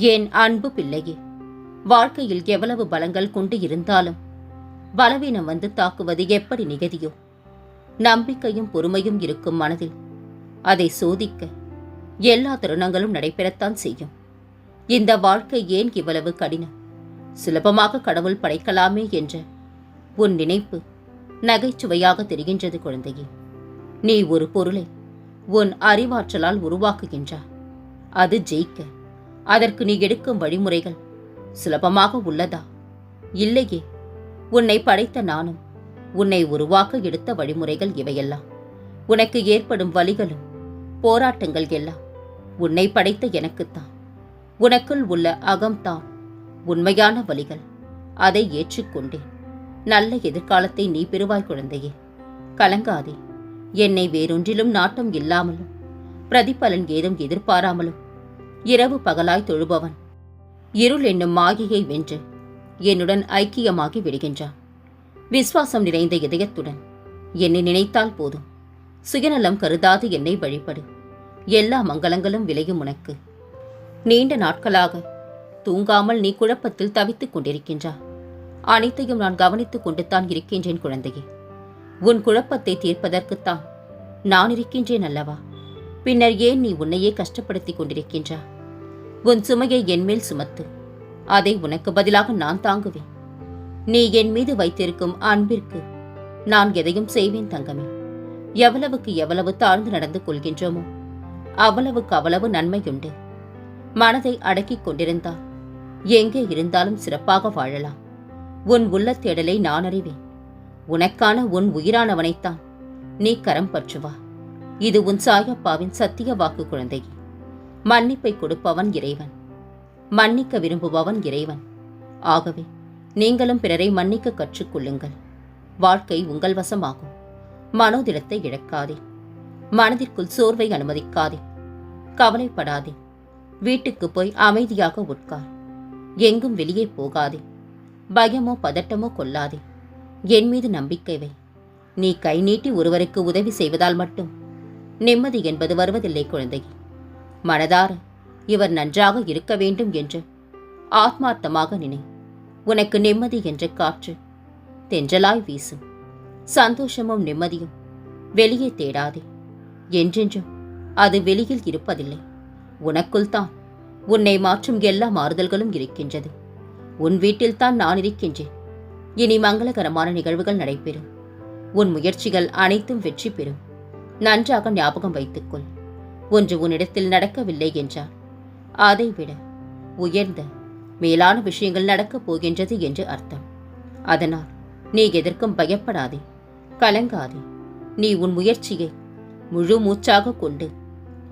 என் அன்பு பிள்ளையே? வாழ்க்கையில் எவ்வளவு பலங்கள் கொண்டு இருந்தாலும் பலவீனம் வந்து தாக்குவது எப்படி நிகதியோ? நம்பிக்கையும் பொறுமையும் இருக்கும் மனதில் அதை சோதிக்க எல்லா தருணங்களும் நடைபெறத்தான் செய்யும். இந்த வாழ்க்கை ஏன் இவ்வளவு கடினம்? சுலபமாக கடவுள் படைக்கலாமே என்ற உன் நினைப்பு நகைச்சுவையாக தெரிகின்றது குழந்தையே. நீ ஒரு பொருளை உன் அறிவாற்றலால் உருவாக்குகின்றாய். அது ஜெயிக்க அதற்கு நீ எடுக்கும் வழிமுறைகள் சுலபமாக உள்ளதா? இல்லையே. உன்னை படைத்த நானும் உன்னை உருவாக்க எடுத்த வழிமுறைகள் இவையெல்லாம். உனக்கு ஏற்படும் வழிகளும் போராட்டங்கள் எல்லாம் உன்னை படைத்த எனக்குத்தான். உனக்குள் உள்ள அகம்தான் உண்மையான வழிகள். அதை ஏற்றுக்கொண்டேன். நல்ல எதிர்காலத்தை நீ பெறுவாய் குழந்தையே. கலங்காதே. என்னை வேறொன்றிலும் நாட்டம் இல்லாமலும் பிரதிபலன் ஏதும் எதிர்பாராமலும் இரவு பகலாய் தொழுபவன். இருள் என்னும் மாயையை வென்று என்னுடன் ஐக்கியமாகி விடுகின்றான். விசுவாசம் நிறைந்த இதயத்துடன் என்னை நினைத்தால் போதும். சுயநலம் கருதாது என்னை வழிபடு. எல்லா மங்களங்களும் விளையும் உனக்கு. நீண்ட நாட்களாக தூங்காமல் நீ குழப்பத்தில் தவித்துக் கொண்டிருக்கின்றா. அனைத்தையும் நான் கவனித்துக் கொண்டுத்தான் இருக்கின்றேன் குழந்தையே. உன் குழப்பத்தை தீர்ப்பதற்குத்தான் நான் இருக்கின்றேன் அல்லவா? பின்னர் ஏன் நீ உன்னையே கஷ்டப்படுத்திக் கொண்டிருக்கின்றா உன் சுமையை என்மேல் சுமத்து. அதை உனக்கு பதிலாக நான் தாங்குவேன். நீ என் மீது வைத்திருக்கும் அன்பிற்கு நான் எதையும் செய்வேன் தங்கமே. எவ்வளவுக்கு எவ்வளவு தாழ்ந்து நடந்து கொள்கின்றோமோ அவ்வளவுக்கு அவ்வளவு நன்மையுண்டு. மனதை அடக்கிக் கொண்டிருந்தால் எங்கே இருந்தாலும் சிறப்பாக வாழலாம். உன் உள்ள தேடலை நான் அறிவேன். உனக்கான உன் உயிரானவனைத்தான் நீ கரம் பற்றுவா இது உன் சாயப்பாவின் சத்திய வாக்கு குழந்தை. மன்னிப்பை கொடுப்பவன் இறைவன். மன்னிக்க விரும்புபவன் இறைவன். ஆகவே நீங்களும் பிறரை மன்னிக்க கற்றுக்கொள்ளுங்கள் வாழ்க்கை உங்கள் வசமாகும். மனோதிடத்தை இழக்காதே. மனதிற்குள் சோர்வை அனுமதிக்காதே. கவலைப்படாதே. வீட்டுக்கு போய் அமைதியாக உட்கார். எங்கும் வெளியே போகாதே. பயமோ பதட்டமோ கொள்ளாதே. என் மீது நம்பிக்கை வை. நீ கை நீட்டி ஒருவருக்கு உதவி செய்வதால் மட்டும். நிம்மதி என்பது வருவதில்லை குழந்தை. மனதார இவர் நன்றாக இருக்க வேண்டும் என்று ஆத்மார்த்தமாக நினை. உனக்கு நிம்மதி என்ற காற்று தென்றலாய் வீசும். சந்தோஷமும் நிம்மதியும் வெளியே தேடாதே. என்றென்றும் அது வெளியில் இருப்பதில்லை. உனக்குள் தான் உன்னை மாற்றும் எல்லா மாறுதல்களும் இருக்கின்றது. உன் வீட்டில்தான் நான் இருக்கின்றேன். இனி மங்களகரமான நிகழ்வுகள் நடைபெறும். உன் முயற்சிகள் அனைத்தும் வெற்றி பெறும். நன்றாக ஞாபகம் வைத்துக்கொள். ஒன்று உன்னிடத்தில் நடக்கவில்லை என்றால் அதைவிட உயர்ந்த மேலான விஷயங்கள் நடக்கப் போகின்றது என்று அர்த்தம். அதனால் நீ எதற்கும் பயப்படாதே கலங்காதே. நீ உன் முயற்சியை முழு மூச்சாக கொண்டு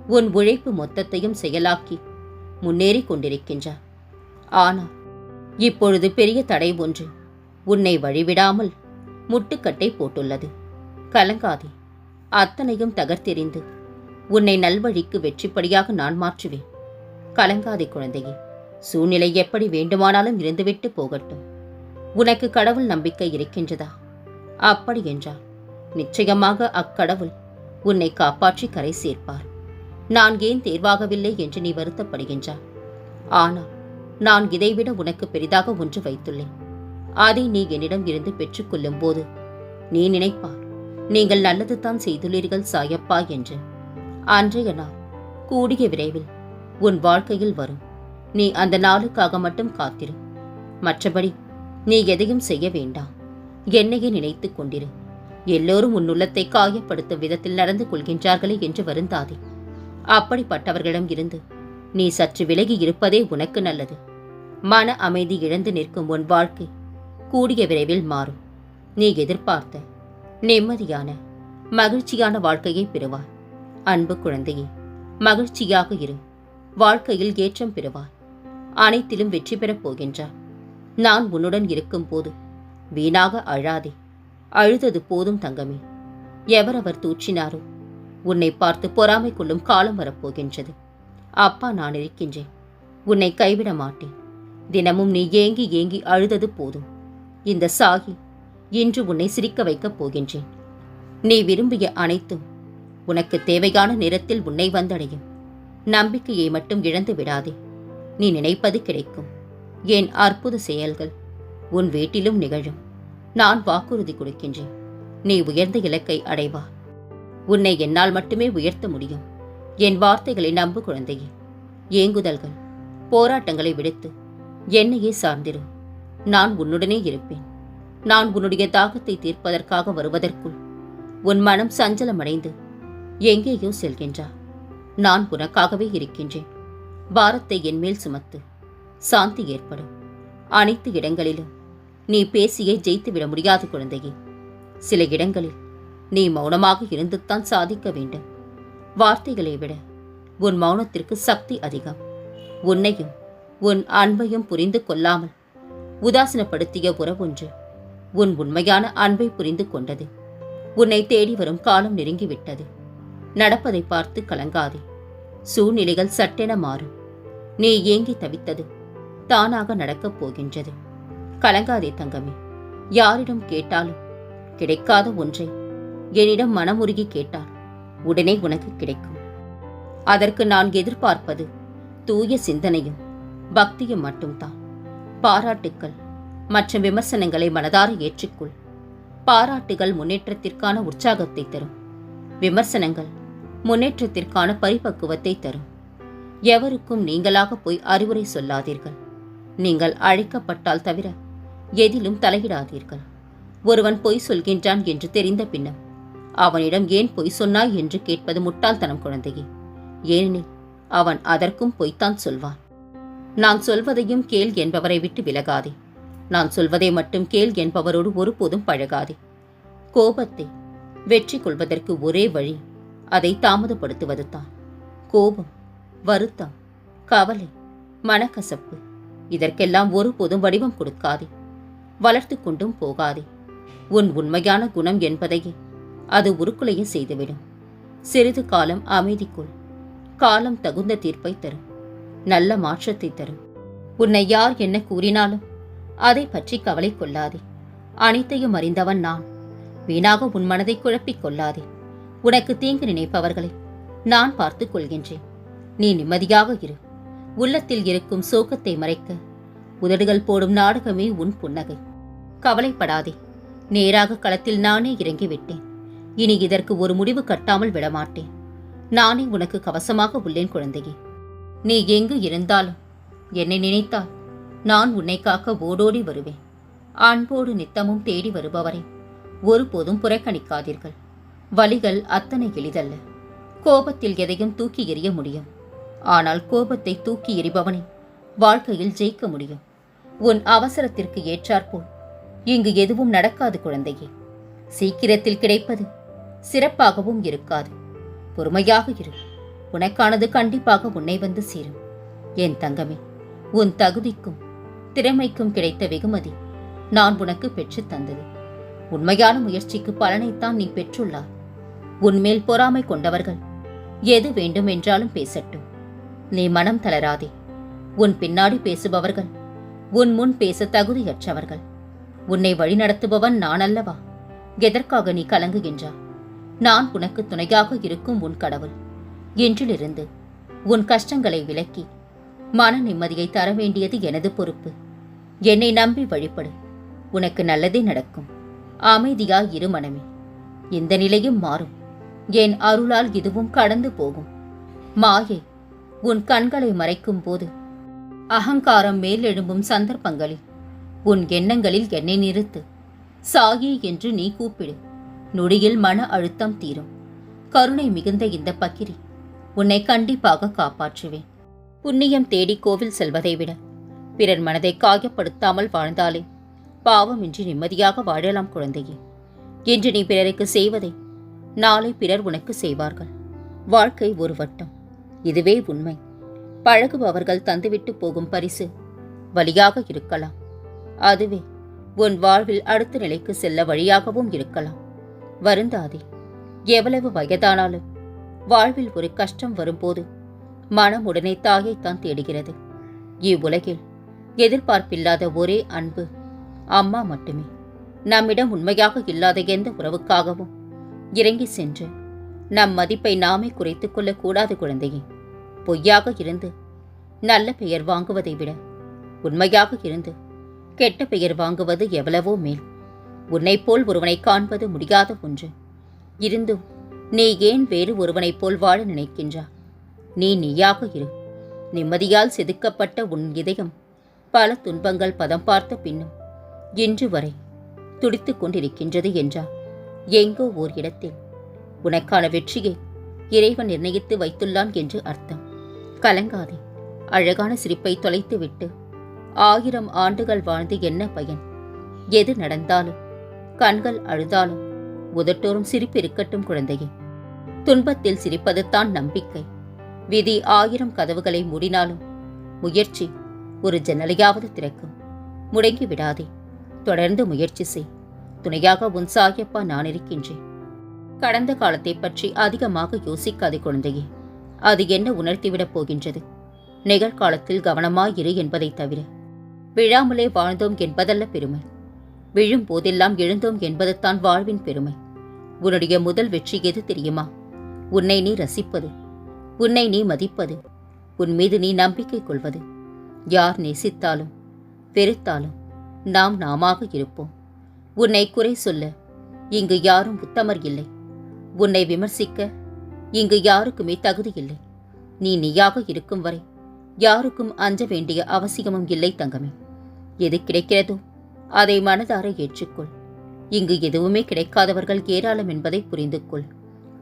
உன் உழைப்பு மொத்தத்தையும் செயலாக்கி முன்னேறி கொண்டிருக்கின்றார் ஆனால் இப்பொழுது பெரிய தடை ஒன்று உன்னை வழிவிடாமல் முட்டுக்கட்டை போட்டுள்ளது. கலங்காதே. அத்தனையும் தகர்த்தெறிந்து உன்னை நல்வழிக்கு வெற்றிப்படியாக நான் மாற்றுவேன். கலங்காதே குழந்தையே சூழ்நிலை எப்படி வேண்டுமானாலும் இருந்துவிட்டு போகட்டும். உனக்கு கடவுள் நம்பிக்கை இருக்கின்றதா? அப்படி என்றால் நிச்சயமாக அக்கடவுள் உன்னை காப்பாற்றி கரை சேர்ப்பார். நான் ஏன் தேர்வாகவில்லை என்று நீ வருத்தப்படுகின்றாய்? ஆனால் நான் இதைவிட உனக்கு பெரிதாக ஒன்று வைத்துள்ளேன். அதை நீ என்னிடம் இருந்து பெற்றுக்கொள்ளும் போது நீ நினைப்பார் நீங்கள் நல்லது தான் செய்துள்ளீர்கள் சாயப்பா என்று. அன்றைய நாள் கூடிய விரைவில் உன் வாழ்க்கையில் வரும். நீ அந்த நாளுக்காக மட்டும் காத்திரு. மற்றபடி நீ எதையும் செய்ய வேண்டாம். என்னையே நினைத்துக் கொண்டிரு. எல்லோரும் உன் உள்ளத்தை காயப்படுத்தும் விதத்தில் நடந்து கொள்கின்றார்களே என்று வருந்தாதே. அப்படிப்பட்டவர்களிடம் இருந்து நீ சற்று விலகி இருப்பதே உனக்கு நல்லது. மன அமைதி இழந்து நிற்கும் உன் வாழ்க்கை கூடிய விரைவில் மாறும். நீ எதிர்பார்த்த நிம்மதியான மகிழ்ச்சியான வாழ்க்கையை பெறுவாய். அன்பு குழந்தையே மகிழ்ச்சியாக இரு. வாழ்க்கையில் ஏற்றம் பெறுவாய். அனைத்திலும் வெற்றி பெறப் போகின்றாய். நான் உன்னுடன் இருக்கும்போது வீணாக அழாதே. அழுதது போதும் தங்கமே. எவரவர் தூற்றினாரோ உன்னை பார்த்து பொறாமை கொள்ளும் காலம் வரப்போகின்றது அப்பா நான் இருக்கின்றேன். உன்னை கைவிட மாட்டேன். தினமும் நீ ஏங்கி ஏங்கி அழுதது போதும். இந்த சாகி இன்று உன்னை சிரிக்க வைக்கப் போகின்றேன். நீ விரும்பிய அனைத்தும் உனக்கு தேவையான நேரத்தில் உன்னை வந்தடையும். நம்பிக்கையை மட்டும் இழந்து விடாதே. நீ நினைப்பது கிடைக்கும். என் அற்புத செயல்கள் உன் வீட்டிலும் நிகழும். நான் வாக்குறுதி கொடுக்கின்றேன். நீ உயர்ந்த இலக்கை அடைவா. உன்னை என்னால் மட்டுமே உயர்த்த முடியும். என் வார்த்தைகளை நம்பு குழந்தையே. ஏங்குதல்கள் போராட்டங்களை விடுத்து என்னையே சார்ந்திரு. நான் உன்னுடனே இருப்பேன். நான் உன்னுடைய தாகத்தை தீர்ப்பதற்காக வருவதற்குள் உன் மனம் சஞ்சலமடைந்து எங்கேயோ செல்கின்றா. நான் உனக்காகவே இருக்கின்றேன். பாரத்தை என்மேல் சுமத்து. சாந்தி ஏற்படும். அனைத்து இடங்களிலும் நீ பேசியே ஜெயித்து விட முடியாது குழந்தையே. சில இடங்களில் நீ மௌனமாக இருந்துத்தான் சாதிக்க வேண்டும். வார்த்தைகளை விட உன் மௌனத்திற்கு சக்தி அதிகம். உன்னையும் உன் அன்பையும் புரிந்து கொள்ளாமல் உதாசீனப்படுத்திய உறவொன்று உன் உண்மையான அன்பை புரிந்து கொண்டது. உன்னை தேடி வரும் காலம் நெருங்கிவிட்டது. நடப்பதை பார்த்து கலங்காதே. சூழ்நிலைகள் சட்டென மாறும். நீ ஏங்கி தவித்தது தானாக நடக்கப் போகின்றது. கலங்காதே தங்கமே. யாரிடம் கேட்டாலும் கிடைக்காத ஒன்றை என்னிடம் மனமுருகி கேட்டால் உடனே உனக்கு கிடைக்கும். அதற்கு நான் எதிர்பார்ப்பது தூய சிந்தனையும் பக்தியும் மட்டும்தான். பாராட்டுக்கள் மற்றும் விமர்சனங்களை மனதார ஏற்றுக்கொள். பாராட்டுகள் முன்னேற்றத்திற்கான உற்சாகத்தை தரும். விமர்சனங்கள் முன்னேற்றத்திற்கான பரிபக்குவத்தை தரும். எவருக்கும் நீங்களாக போய் அறிவுரை சொல்லாதீர்கள். நீங்கள் அழைக்கப்பட்டால் தவிர எதிலும் தலையிடாதீர்கள். ஒருவன் பொய் சொல்கின்றான் என்று தெரிந்த பின்னர் அவனிடம் ஏன் பொய் சொன்னாய் என்று கேட்பது முட்டாள்தனம் குழந்தையே. ஏனெனில் அவன் அதற்கும் பொய்த்தான் சொல்வான். நான் சொல்வதையும் கேள் என்பவரை விட்டு விலகாதே. நான் சொல்வதை மட்டும் கேள் என்பவரோடு ஒருபோதும் பழகாதே. கோபத்தை வெற்றி கொள்வதற்கு ஒரே வழி அதை தாமதப்படுத்துவது தான். கோபம் வருத்தம் கவலை மனக்கசப்பு இதற்கெல்லாம் ஒருபோதும் வடிவம் கொடுக்காதே. வளர்த்து கொண்டும் போகாதே. உன் உண்மையான குணம் என்பதையே அது உருக்குலைய செய்துவிடும். சிறிது காலம் அமைதிக்குள் காலம் தகுந்த தீர்ப்பை தரும். நல்ல மாற்றத்தை தரும். உன்னை யார் என்ன கூறினாலும் அதை பற்றி கவலை கொள்ளாதே. அனைத்தையும் அறிந்தவன் நான். வீணாக உன் மனதை குழப்பிக் கொள்ளாதே. உனக்கு தீங்கு நினைப்பவர்களை நான் பார்த்துக் கொள்கின்றேன். நீ நிம்மதியாக இரு. உள்ளத்தில் இருக்கும் சோகத்தை மறைக்க. உதடுகள் போடும் நாடகமே உன் புன்னகை. கவலைப்படாதே. நேராக களத்தில் நானே இறங்கிவிட்டேன். இனி இதற்கு ஒரு முடிவு கட்டாமல் விடமாட்டேன். நானே உனக்கு கவசமாக உள்ளேன் குழந்தையே. நீ எங்கு இருந்தாலும் என்னை நினைத்தால் நான் உன்னை காக்க ஓடோடி வருவேன். அன்போடு நித்தமும் தேடி வருபவரை ஒருபோதும் புறக்கணிக்காதீர்கள். வழிகள் அத்தனை எளிதல்ல. கோபத்தில் எதையும் தூக்கி எறிய முடியும். ஆனால் கோபத்தை தூக்கி எறிபவனை வாழ்க்கையில் ஜெயிக்க முடியும். உன் அவசரத்திற்கு ஏற்றாற்போல் இங்கு எதுவும் நடக்காது குழந்தையே. சீக்கிரத்தில் கிடைப்பது சிறப்பாகவும் இருக்காது. பொறுமையாக இரு. உனக்கானது கண்டிப்பாக உன்னை வந்து சேரும். என் தங்கமே உன் தகுதிக்கும் திறமைக்கும் கிடைத்த வெகுமதி நான் உனக்கு பெற்றுத் தந்தது. உண்மையான முயற்சிக்கு பலனைத்தான் நீ பெற்றுள்ளாய். உன்மேல் பொறாமை கொண்டவர்கள் எது வேண்டும் என்றாலும் பேசட்டும். நீ மனம் தளராதே. உன் பின்னாடி பேசுபவர்கள் உன் முன் பேச தகுதியற்றவர்கள். உன்னை வழிநடத்துபவன் நான் அல்லவா? எதற்காக நீ கலங்குகின்றா நான் உனக்கு துணையாக இருக்கும் உன் கடவுள். இன்றிலிருந்து உன் கஷ்டங்களை விலக்கி மன நிம்மதியை தர வேண்டியது எனது பொறுப்பு. என்னை நம்பி வழிபடு. உனக்கு நல்லதே நடக்கும். அமைதியா இரு மனமே. இந்த நிலையும் மாறும். என் அருளால் இதுவும் கடந்து போகும். மாயை உன் கண்களை மறைக்கும் போது அகங்காரம் மேலெழும்பும் சந்தர்ப்பங்களில் உன் எண்ணங்களில் என்னை நிறுத்து. சாயி என்று நீ கூப்பிடு. நொடியில் மன அழுத்தம் தீரும். கருணை மிகுந்த இந்த பக்கிரி உன்னை கண்டிப்பாக காப்பாற்றுவேன். புண்ணியம் தேடி கோவில் செல்வதை விட பிறர் மனதை காயப்படுத்தாமல் வாழ்ந்தாலே. பாவமின்றி நிம்மதியாக வாழலாம் குழந்தையே. இன்று நீ பிறருக்கு செய்வதை நாளை பிறர் உனக்கு செய்வார்கள். வாழ்க்கை ஒரு வட்டம். இதுவே உண்மை. பழகுபவர்கள் தந்துவிட்டு போகும் பரிசு வழியாக இருக்கலாம். அதுவே உன் வாழ்வில் அடுத்த நிலைக்கு செல்ல வழியாகவும் இருக்கலாம். வருந்தாதே. எவ்வளவு வயதானாலும் வாழ்வில் ஒரு கஷ்டம் வரும்போது மனம் உடனே தாயைத்தான் தேடுகிறது. இவ்வுலகில் எதிர்பார்ப்பில்லாத ஒரே அன்பு. அம்மா மட்டுமே. நம்மிடம் உண்மையாக இல்லாத எந்த உறவுக்காகவும் இறங்கி சென்று நம் மதிப்பை நாமே குறைத்து கொள்ளக்கூடாது குழந்தையே. பொய்யாக இருந்து நல்ல பெயர் வாங்குவதை விட உண்மையாக இருந்து கெட்ட பெயர் வாங்குவது எவ்வளவோ மேல். உன்னைப் போல் ஒருவனை காண்பது முடியாத ஒன்று. இருந்தும் நீ ஏன் வேறு ஒருவனைப் போல் வாழ நினைக்கின்றா? நீ நீயாக இரு. நிம்மதியால் செதுக்கப்பட்ட உன் இதயம் பல துன்பங்கள் பதம் பார்த்த பின்னும் இன்று வரை துடித்துக் கொண்டிருக்கின்றது என்றார் எங்கோ ஓர் இடத்தில். உனக்கான வெற்றியை இறைவன் நிர்ணயித்து வைத்துள்ளான் என்று அர்த்தம். கலங்காதே. அழகான சிரிப்பை தொலைத்துவிட்டு ஆயிரம் ஆண்டுகள் வாழ்ந்து என்ன பயன்? எது நடந்தாலும் கண்கள் அழுதாலும் உதட்டோறும் சிரிப்பு இருக்கட்டும் குழந்தையே. துன்பத்தில் சிரிப்பது தான் நம்பிக்கை. விதி ஆயிரம் கதவுகளை மூடினாலும் முயற்சி ஒரு ஜன்னலையாவது திறக்கும். முடங்கி விடாதே. தொடர்ந்து முயற்சி செய். துணையாக உன் சாயப்பா நான் இருக்கின்றேன். கடந்த காலத்தை பற்றி அதிகமாக யோசிக்காதே குழந்தையே. அது என்ன உணர்த்திவிடப் போகின்றது? நிகழ்காலத்தில் கவனமாயிரு என்பதைத் தவிர. விழாமலே வாழ்ந்தோம் என்பதல்ல பெருமை. விழும் போதெல்லாம் எழுந்தோம் என்பதுதான் வாழ்வின் பெருமை. உன்னுடைய முதல் வெற்றி எது தெரியுமா? உன்னை நீ ரசிப்பது. உன்னை நீ மதிப்பது. உன் மீது நீ நம்பிக்கை கொள்வது. யார் நேசித்தாலும் வெறுத்தாலும் நாம் நாமாக இருப்போம். உன்னை குறை சொல்ல இங்கு யாரும் உத்தமர் இல்லை. உன்னை விமர்சிக்க இங்கு யாருக்குமே தகுதி இல்லை. நீ நீயாக இருக்கும் வரை யாருக்கும் அஞ்ச வேண்டிய அவசியமும் இல்லை தங்கமே. எது கிடைக்கிறதோ அதை மனதார ஏற்றுக்கொள். இங்கு எதுவுமே கிடைக்காதவர்கள் ஏராளம் என்பதை புரிந்து கொள்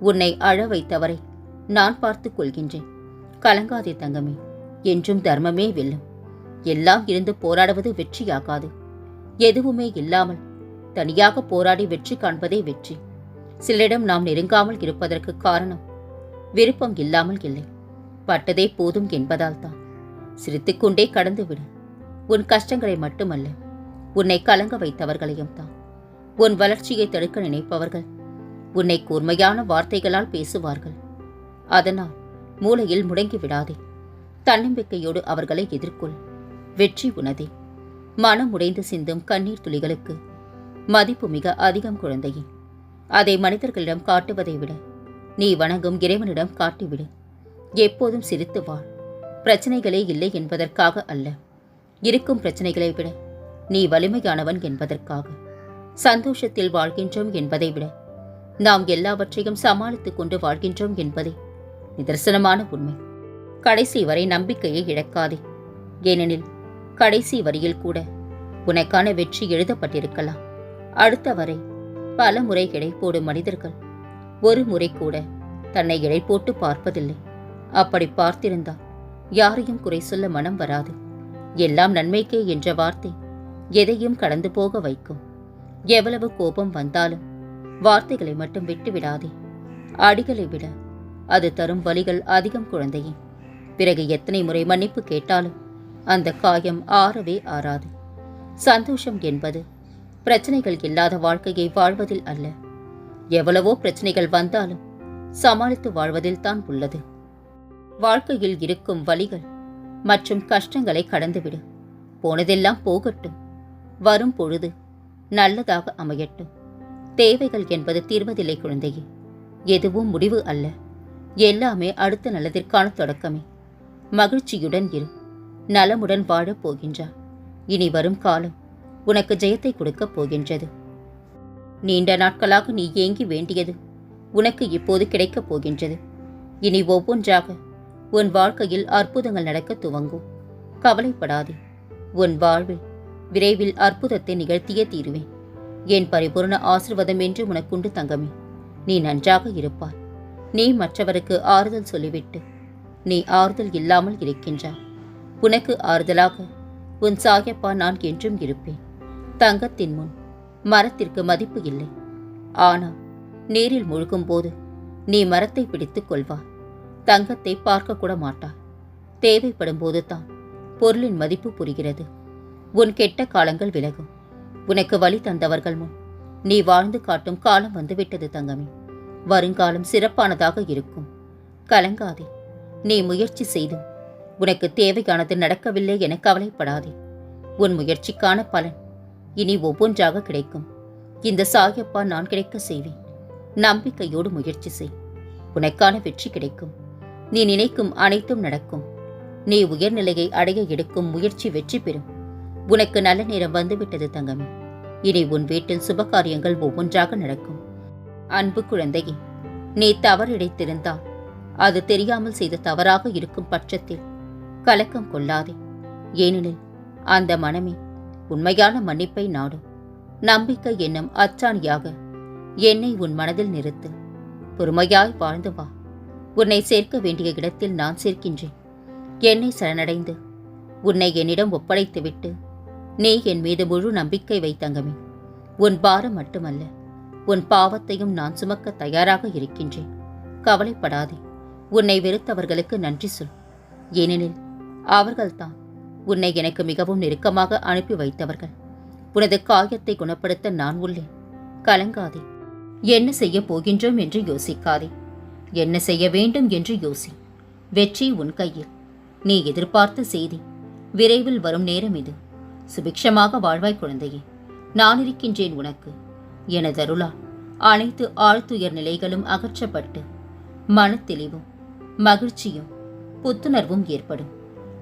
உன்னை அழ வைத்தவரை நான் பார்த்து கொள்கின்றேன். கலங்காதே தங்கமே. என்றும் தர்மமே வெல்லும். எல்லாம் இருந்து போராடுவது வெற்றியாகாது. எதுவுமே இல்லாமல் தனியாக போராடி வெற்றி காண்பதே வெற்றி. சிலரிடம் நாம் நெருங்காமல் இருப்பதற்கு காரணம் விருப்பம் இல்லாமல் இல்லை. பட்டதே போதும் என்பதால் தான். சிரித்துக்கொண்டே கடந்துவிடு. உன் கஷ்டங்களை மட்டுமல்ல உன்னை கலங்க வைத்தவர்களையும் தான். உன் வளர்ச்சியை தடுக்க நினைப்பவர்கள் உன்னை கூர்மையான வார்த்தைகளால் பேசுவார்கள். அதனால் மூளையில் முடங்கி விடாதே. தன்னம்பிக்கையோடு அவர்களை எதிர்கொள். வெற்றி உனதே மனம் உடைந்து சிந்தும் கண்ணீர் துளிகளுக்கு மதிப்பு மிக அதிகம் குழந்தையே. அதை மனிதர்களிடம் காட்டுவதை விட நீ வணங்கும் இறைவனிடம் காட்டிவிடு. எப்போதும் சிரித்து வாழ் பிரச்சனைகளே இல்லை என்பதற்காக அல்ல. இருக்கும் பிரச்சனைகளை விட நீ வலிமையானவன் என்பதற்காக. சந்தோஷத்தில் வாழ்கின்றோம் என்பதை விட நாம் எல்லாவற்றையும் சமாளித்துக் கொண்டு வாழ்கின்றோம் என்பதே நிதர்சனமான உண்மை. கடைசி வரை நம்பிக்கையை இழக்காதே. ஏனெனில் கடைசி வரியில் கூட. உனக்கான வெற்றி எழுதப்பட்டிருக்கலாம். அடுத்த வரை பல முறை போடும் மனிதர்கள். ஒரு முறை கூட தன்னை இடை போட்டு பார்ப்பதில்லை. அப்படி பார்த்திருந்தால் யாரையும் குறை சொல்ல மனம் வராது. எல்லாம் நன்மைக்கே என்ற வார்த்தை எதையும் கடந்து போக வைக்கும். எவ்வளவு கோபம் வந்தாலும் வார்த்தைகளை மட்டும் விட்டுவிடாதே அடிகளை விட அது தரும் வலிகள் அதிகம் குழந்தையே. பிறகு எத்தனை முறை மன்னிப்பு கேட்டாலும் அந்த காயம் ஆறவே ஆறாது. சந்தோஷம் என்பது பிரச்சனைகள் இல்லாத வாழ்க்கையை வாழ்வதில் அல்ல. எவ்வளவோ பிரச்சனைகள் வந்தாலும் சமாளித்து வாழ்வதில் தான் உள்ளது. வாழ்க்கையில் இருக்கும் வழிகள் மற்றும் கஷ்டங்களை கடந்துவிடு. போனதெல்லாம் போகட்டும். வரும் பொழுது நல்லதாக அமையட்டும். தேவைகள் என்பது தீர்வதில்லை குழந்தையே. எதுவும் முடிவு அல்ல. எல்லாமே அடுத்த நல்லதிற்கான தொடக்கமே. மகிழ்ச்சியுடன் இரு. நலமுடன் வாழப் போகின்றாய் இனி வரும் காலம் உனக்கு ஜெயத்தை கொடுக்கப் போகின்றது. நீண்ட நாட்களாக நீ ஏங்கி வேண்டியது உனக்கு இப்போது கிடைக்கப் போகின்றது. இனி ஒவ்வொன்றாக உன் வாழ்க்கையில் அற்புதங்கள் நடக்க துவங்கும் கவலைப்படாதே. உன் வாழ்வில் விரைவில் அற்புதத்தை நிகழ்த்தியே தீருவேன். என் பரிபூர்ண ஆசிர்வாதம் என்று உனக்குண்டு தங்கமே. நீ நன்றாக இருப்பாய். நீ மற்றவருக்கு ஆறுதல் சொல்லிவிட்டு நீ ஆறுதல் இல்லாமல் இருக்கின்றாய். உனக்கு ஆறுதலாக உன் சாயப்பா நான் என்றும் இருப்பேன். தங்கத்தின் முன் மரத்திற்கு மதிப்பு இல்லை. ஆனால் நீரில் முழுகும்போது நீ மரத்தை பிடித்துக் கொள்வாய் தங்கத்தை பார்க்கக்கூட மாட்டாய் தேவைப்படும் போது தான் பொருளின் மதிப்பு புரிகிறது. உன் கெட்ட காலங்கள் விலகும். உனக்கு வழி தந்தவர்கள் முன் நீ வாழ்ந்து காட்டும் காலம் வந்துவிட்டது தங்கமே. வருங்காலம் சிறப்பானதாக இருக்கும். கலங்காதே. நீ முயற்சி செய்தும் உனக்கு தேவையானது நடக்கவில்லை என கவலைப்படாதே. உன் முயற்சிக்கான பலன் இனி ஒவ்வொன்றாக கிடைக்கும். இந்த சாயப்பா நான் கிடைக்க செய்வேன். நம்பிக்கையோடு முயற்சி செய். உனக்கான வெற்றி கிடைக்கும். நீ நினைக்கும் அனைத்தும் நடக்கும். நீ உயர்நிலையை அடைய எடுக்கும் முயற்சி வெற்றி பெறும். உனக்கு நல்ல நேரம் வந்துவிட்டது தங்கமே. இனி உன் வீட்டில் சுபகாரியங்கள் ஒவ்வொன்றாக நடக்கும். அன்பு குழந்தையே நீ தவறிடைத்திருந்தால் அது தெரியாமல் செய்த தவறாக இருக்கும் பட்சத்தில் கலக்கம் கொள்ளாதே. ஏனெனில் அந்த மனமே உண்மையான மன்னிப்பை நாடும். நம்பிக்கை என்னும் அச்சாணியாக என்னை உன் மனதில் நிறுத்து. பொறுமையாய் வாழ்ந்து வா. உன்னை சேர்க்க வேண்டிய இடத்தில் நான் சேர்க்கின்றேன். என்னை சரணடைந்து உன்னை என்னிடம் ஒப்படைத்துவிட்டு நீ என் மீது முழு நம்பிக்கை வைத்தங்கமே. உன் பாரம் மட்டுமல்ல உன் பாவத்தையும் நான் சுமக்க தயாராக இருக்கின்றேன். கவலைப்படாதே. உன்னை வெறுத்தவர்களுக்கு நன்றி சொல். ஏனெனில் அவர்கள்தான் உன்னை எனக்கு மிகவும் நெருக்கமாக அனுப்பி வைத்தவர்கள். உனது காயத்தை குணப்படுத்த நான் உள்ளேன். கலங்காதே. என்ன செய்ய போகின்றோம் என்று யோசிக்காதே. என்ன செய்ய வேண்டும் என்று யோசி. வெற்றி உன் கையில். நீ எதிர்பார்த்த செய்தி. விரைவில் வரும் நேரம் இது. சுபிக்ஷமாக வாழ்வாய் குழந்தையே. நான் இருக்கின்றேன் உனக்கு. எனது அருளால் அனைத்து ஆழ்த்துயர் நிலைகளும் அகற்றப்பட்டு மனத்தெளிவும் மகிழ்ச்சியும் புத்துணர்வும் ஏற்படும்.